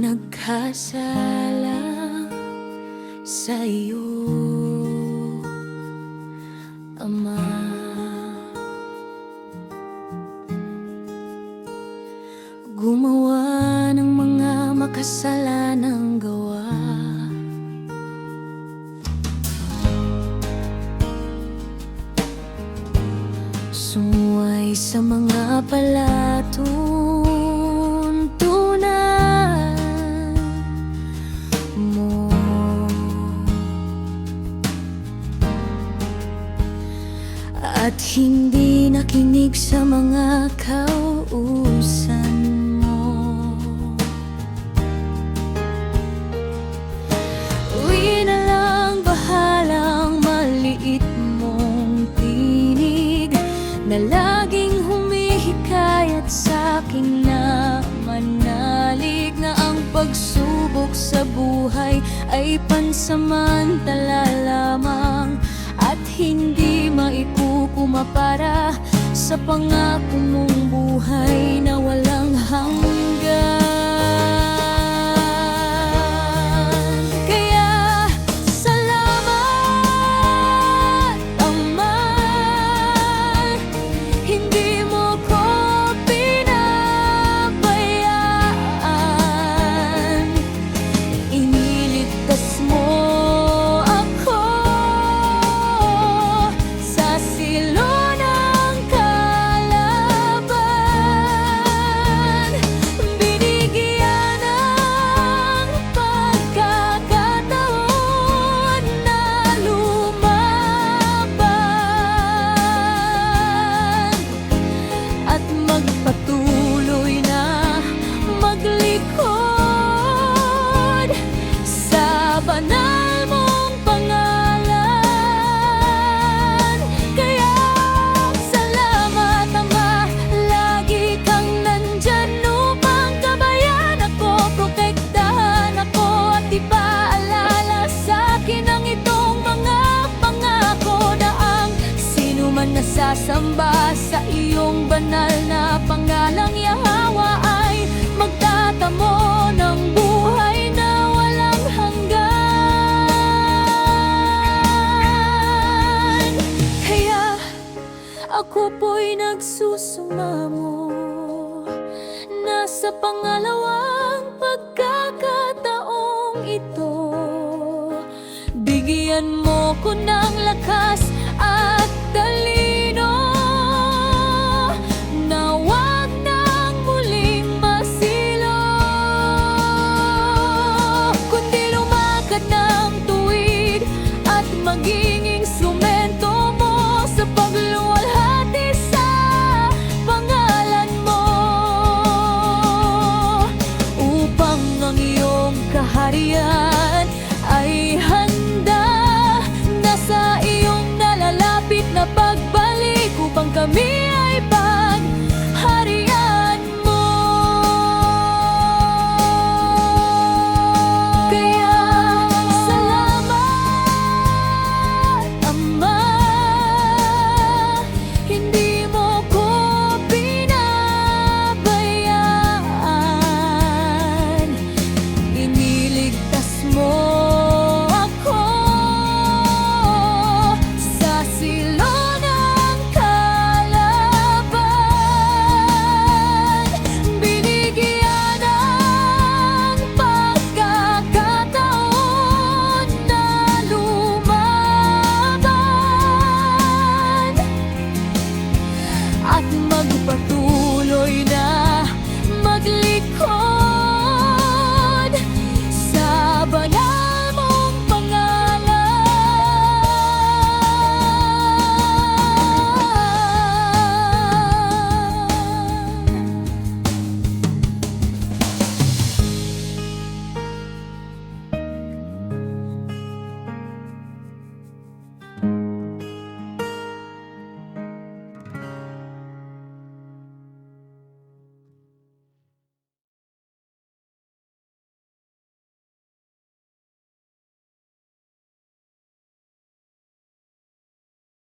nagkasala sa iyo, Ama. Gumawa ng mga makasalanang gawa Sumuway sa mga palatuntunan At hindi nakinig sa mga kauusan mo. Uwi na lang bahalang maliit mong tinig Na laging humihikayat sa akin na manalig Na ang pagsubok sa buhay ay pansamantala maikukuma para sa pangako mong buhay na walang hanggan man nasasamba sa iyong banal na pangalang Yahawa ay magtatamo ng buhay na walang hanggan. Kaya ako po'y nagsusumamo na sa pangalawang pagkakataong ito Bigyan mo ko ng lakas